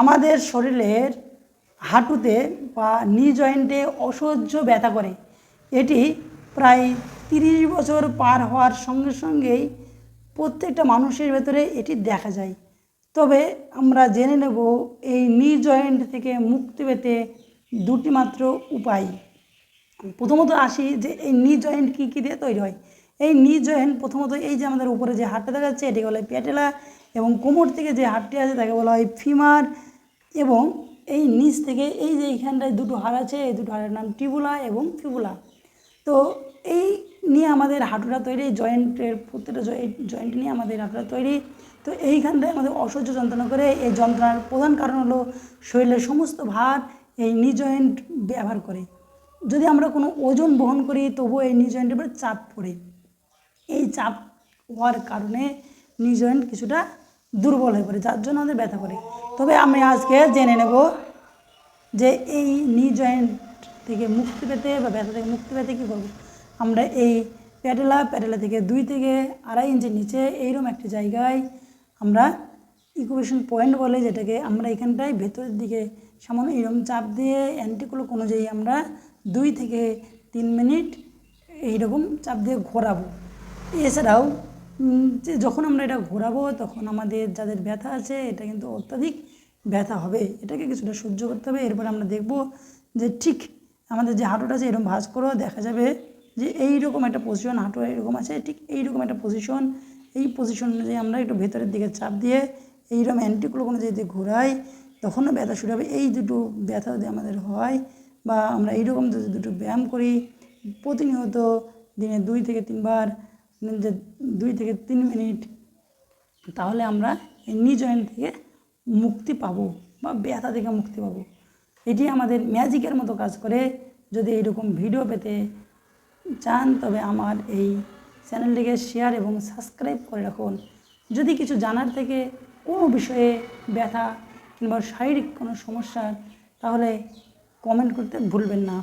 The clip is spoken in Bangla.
আমাদের শরীরের হাঁটুতে বা নি জয়েন্টে অসহ্য ব্যথা করে। এটি প্রায় তিরিশ বছর পার হওয়ার সঙ্গে সঙ্গেই প্রত্যেকটা মানুষের ভেতরে এটি দেখা যায়। তবে আমরা জেনে নেব এই নি জয়েন্ট থেকে মুক্তি পেতে দুটি মাত্র উপায়। প্রথমত আসি যে এই নি জয়েন্ট কী কী দিয়ে তৈরি হয়? এই নি জয়েন্ট প্রথমত এই যে আমাদের উপরে যে হাড়টা দেখা যাচ্ছে এটিকে বলা প্যাটেলা এবং কোমর থেকে যে হাড়টি আছে তাকে বলা হয় ফিমার এবং এই নিচ থেকে এই যে এইখানটায় দুটো হাড় আছে, এই দুটো হাড়ের নাম টিবুলা এবং ফিবুলা। তো এই নিয়ে আমাদের হাঁটুটা তৈরি, জয়েন্টের প্রত্যেকটা জয়েন্ট নিয়ে আমাদের হাঁটুটা তৈরি। তো এইখানটায় আমাদের অসহ্য যন্ত্রণা করে, এই যন্ত্রণার প্রধান কারণ হলো শরীরের সমস্ত ভার এই নি জয়েন্ট ব্যবহার করে। যদি আমরা কোনো ওজন বহন করি, তবুও এই নি জয়েন্টের উপরে চাপ পড়ে। এই চাপ হওয়ার কারণে নি জয়েন্ট কিছুটা দুর্বল হয়ে পড়ে, যার জন্য আমাদের ব্যথা করে। তবে আমি আজকে জেনে নেব যে এই নি জয়েন্ট থেকে মুক্তি পেতে বা ব্যথা থেকে মুক্তি পেতে কী করব। আমরা এই প্যাটেলা প্যাটেলা থেকে দুই থেকে আড়াই ইঞ্চি নিচে এইরকম একটি জায়গায় আমরা ইকুবেশন পয়েন্ট বলে যেটাকে আমরা এখানটায় ভেতরের দিকে সামান্য এরকম চাপ দিয়ে অ্যান্টিক্লোক অনুযায়ী আমরা দুই থেকে তিন মিনিট এইরকম চাপ দিয়ে ঘোরাবো। এছাড়াও যে যখন আমরা এটা ঘোরাবো, তখন আমাদের যাদের ব্যথা আছে, এটা কিন্তু অত্যাধিক ব্যথা হবে। এটাকে কিছুটা সহ্য করতে হবে। এরপর আমরা দেখব যে ঠিক আমাদের যে হাঁটুটা আছে, এরকম ভাঁজ করো দেখা যাবে যে এইরকম একটা পজিশন হাঁটু এরকম আছে, ঠিক এইরকম একটা পজিশন এই পজিশন অনুযায়ী আমরা একটু ভেতরের দিকে চাপ দিয়ে এইরকম অ্যান্টিক্লোক অনুযায়ী যদি ঘোরাই, তখনও ব্যথা শুরু হবে। এই দুটো ব্যথা যদি আমাদের হয় বা আমরা এইরকম যদি দুটো ব্যায়াম করি, প্রতিনিয়ত দিনে দুই থেকে তিনবার যে দুই থেকে তিন মিনিট, তাহলে আমরা এই নি জয়েন্ট থেকে মুক্তি পাবো বা ব্যথা থেকে মুক্তি পাবো। এটি আমাদের ম্যাজিকের মতো কাজ করে। যদি এইরকম ভিডিও পেতে চান, তবে আমার এই চ্যানেলটিকে শেয়ার এবং সাবস্ক্রাইব করে রাখুন। যদি কিছু জানার থেকে কোনো বিষয়ে ব্যথা কিংবা শারীরিক কোনো সমস্যা, তাহলে কমেন্ট করতে ভুলবেন না।